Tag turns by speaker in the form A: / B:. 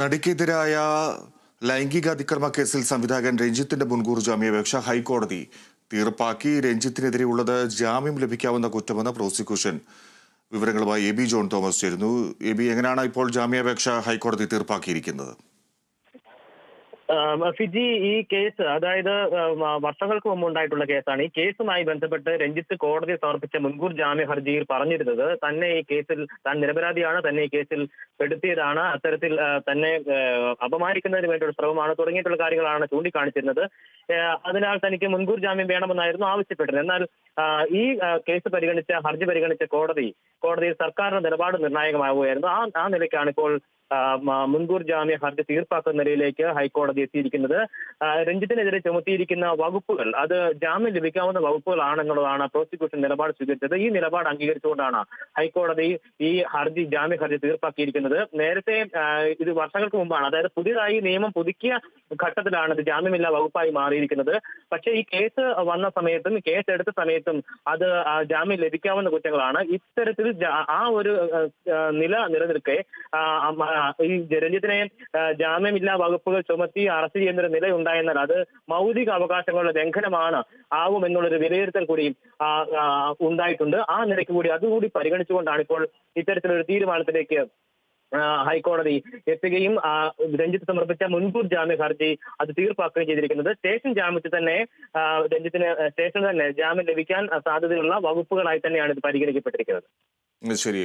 A: നടിക്കെതിരായ ലൈംഗിക അതിക്രമ കേസിൽ സംവിധായകൻ രഞ്ജിത്തിന്റെ മുൻകൂർ ജാമ്യാപേക്ഷ ഹൈക്കോടതി. തീർപ്പാക്കി രഞ്ജിത്തിനെതിരെയുള്ളത് ജാമ്യം ലഭിക്കാവുന്ന കുറ്റമെന്ന് പ്രോസിക്യൂഷൻ. വിവരങ്ങളുമായി എ ബി ജോൺ തോമസ് ചേരുന്നു. എ ബി എങ്ങനെയാണ് ഇപ്പോൾ ജാമ്യാപേക്ഷ ഹൈക്കോടതി തീർപ്പാക്കിയിരിക്കുന്നത്?
B: ഫിജി ഈ കേസ് അതായത് വർഷങ്ങൾക്ക് മുമ്പ് ഉണ്ടായിട്ടുള്ള കേസാണ്. ഈ കേസുമായി ബന്ധപ്പെട്ട് രഞ്ജിത്ത് കോടതി സമർപ്പിച്ച മുൻകൂർ ജാമ്യ ഹർജിയിൽ പറഞ്ഞിരുന്നത് തന്നെ ഈ കേസിൽ താൻ നിരപരാധിയാണ് തന്നെ ഈ കേസിൽ പെടുത്തിയതാണ്. അത്തരത്തിൽ തന്നെ അപമാനിക്കുന്നതിന് വേണ്ടിയുള്ള ശ്രമമാണ് തുടങ്ങിയിട്ടുള്ള കാര്യങ്ങളാണ് ചൂണ്ടിക്കാണിച്ചിരുന്നത്. അതിനാൽ തനിക്ക് മുൻകൂർ ജാമ്യം വേണമെന്നായിരുന്നു ആവശ്യപ്പെട്ടത്. എന്നാൽ ഈ കേസ് പരിഗണിച്ച ഹർജി പരിഗണിച്ച കോടതി കോടതിയിൽ സർക്കാരിന്റെ നിലപാട് നിർണായകമാവുകയായിരുന്നു. ആ ആ നിലയ്ക്കാണ് ഇപ്പോൾ മുൻകൂർ ജാമ്യ ഹർജി തീർപ്പാക്കുന്ന നിലയിലേക്ക് ഹൈക്കോടതി എത്തിയിരിക്കുന്നത്. രഞ്ജിത്തിനെതിരെ ചുമത്തിയിരിക്കുന്ന വകുപ്പുകൾ അത് ജാമ്യം ലഭിക്കാവുന്ന വകുപ്പുകളാണെന്നുള്ളതാണ് പ്രോസിക്യൂഷൻ നിലപാട് സ്വീകരിച്ചത്. ഈ നിലപാട് അംഗീകരിച്ചുകൊണ്ടാണ് ഹൈക്കോടതി ഈ ഹർജി ജാമ്യ ഹർജി തീർപ്പാക്കിയിരിക്കുന്നത്. നേരത്തെ ഇത് വർഷങ്ങൾക്ക് മുമ്പാണ്. അതായത് പുതിയതായി നിയമം പുതുക്കിയ ഘട്ടത്തിലാണ് ഇത് ജാമ്യമില്ലാ വകുപ്പായി മാറിയിരിക്കുന്നത്. പക്ഷേ ഈ കേസ് വന്ന സമയത്തും കേസ് എടുത്ത സമയത്തും അത് ജാമ്യം ലഭിക്കാവുന്ന കുറ്റങ്ങളാണ്. ഇത്തരത്തിൽ ആ ഒരു നില നിലനിൽക്കെ ഈ രഞ്ജിത്തിനെ ആ, ജാമ്യമില്ലാ വകുപ്പുകൾ ചുമത്തി അറസ്റ്റ് ചെയ്യുന്ന ഒരു നില ഉണ്ടായെന്നാൽ അത് മൗലിക അവകാശങ്ങളുടെ ലംഘനമാണ് ആകുമെന്നുള്ളൊരു വിലയിരുത്തൽ കൂടി ഉണ്ടായിട്ടുണ്ട്. ആ നിലയ്ക്ക് കൂടി അതുകൂടി പരിഗണിച്ചുകൊണ്ടാണ് ഇപ്പോൾ ഇത്തരത്തിലൊരു തീരുമാനത്തിലേക്ക് ഹൈക്കോടതി എത്തുകയും രഞ്ജിത്ത് സമർപ്പിച്ച മുൻകൂർ ജാമ്യ ഹർജി അത് തീർപ്പാക്കുകയും ചെയ്തിരിക്കുന്നത്. സ്റ്റേഷൻ ജാമ്യത്തിൽ തന്നെ രഞ്ജിത്തിന് സ്റ്റേഷൻ തന്നെ ജാമ്യം ലഭിക്കാൻ സാധ്യതയുള്ള വകുപ്പുകളായി തന്നെയാണ് ഇത് പരിഗണിക്കപ്പെട്ടിരിക്കുന്നത്.
A: ശരി